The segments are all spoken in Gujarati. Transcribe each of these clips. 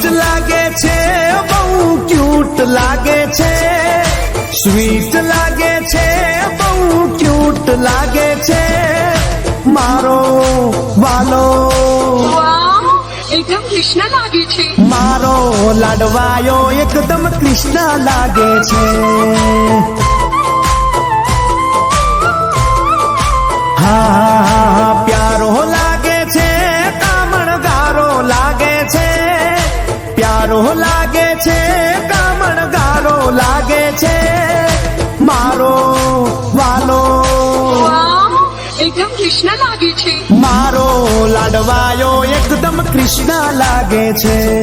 સ્વીટ લાગે છે બહુ ક્યુટ લાગે છે. સ્વીટ લાગે છે બહુ ક્યુટ લાગે છે. મારો વાલો. એકદમ કૃષ્ણ લાગે છે. મારો લાડવાયો એકદમ કૃષ્ણ લાગે છે. હા. કૃષ્ણ લાગે છે. મારો લાડવાયો એકદમ કૃષ્ણ લાગે છે.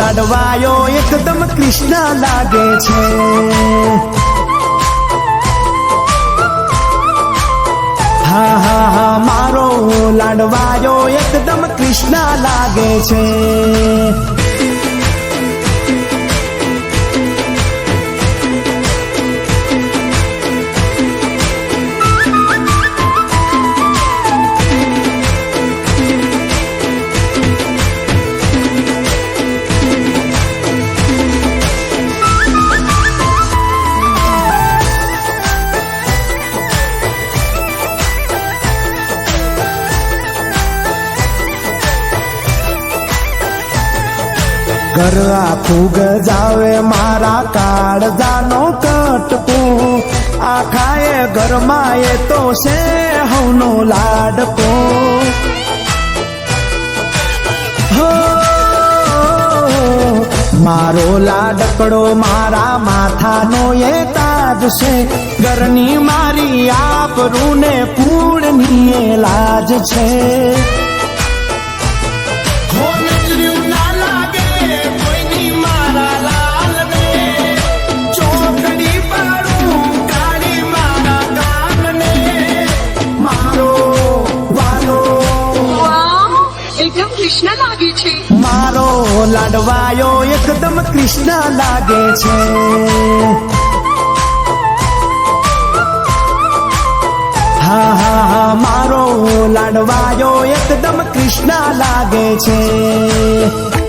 લાડવાયો એકદમ કૃષ્ણ લાગે છે. હા હા હા મારો લાડવાયો એકદમ કૃષ્ણ લાગે છે. ઘર આખું ગજાવે મારા કાળજાનો કટકો. આખાએ ઘરમાં એ તો છે હવનો લાડકો મારો લાડકડો મારા માથાનો એ તાજ છે. ઘરની મારી આપરૂને પૂર્ણની એ લાજ છે. લાડવાયો એકદમ કૃષ્ણ લાગે છે. હા હા હા મારો લાડવાયો એકદમ કૃષ્ણ લાગે છે.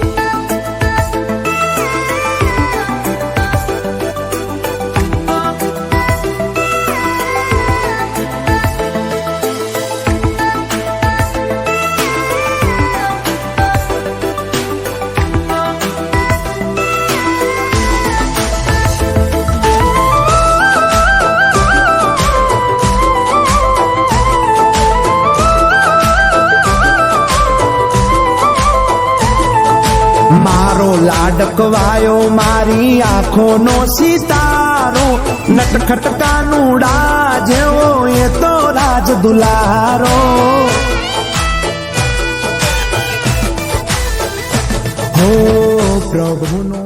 લાડકવાયો મારી આંખોનો સિતારો નટખટકા નુડા જેવો એ તો રાજ દુલારો. હો પ્રભુનો